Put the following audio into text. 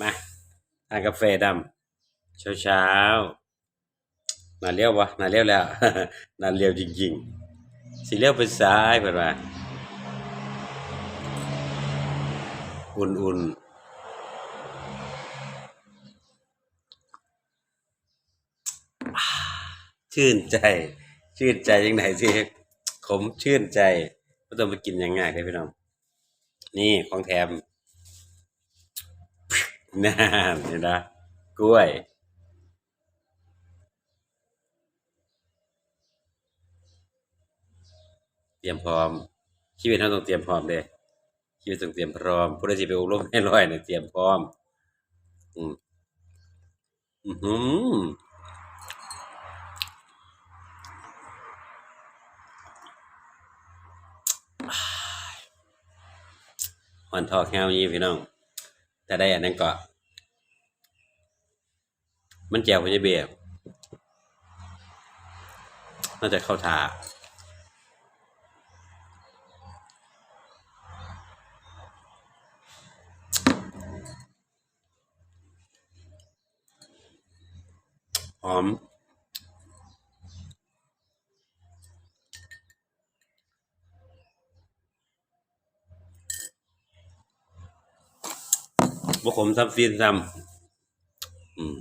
มาทานกาแฟดำเช้าเช้าๆนาเลี้ยววะนาเลี้ยวแล้วนาเลี้ยวจริงๆ สิเลี้ยวไปซ้ายเพิ่นว่าอุ่นๆอ่าชื่นใจ ชื่นใจยังไงสิขมชื่นใจก็ต้องไปกินอย่างง่ายเลยพี่น้อง นี่ของแถม น่านเห็นนะกล้วย เตรียมพร้อม ชีวิตเราต้องเตรียมพร้อมเด้ชีวิตต้องเตรียมพร้อมผู้ใดสิไปอบรมให้ร้อยเนี่ยเตรียมพร้อม อืมอือหือหอนทอกแฮวนี้พี่น้อง แต่ได้อันนั้นก็ มันแจวพญาเบียบน่าจะเข้าทาหอม บกขมซับซีนซ้ำอืม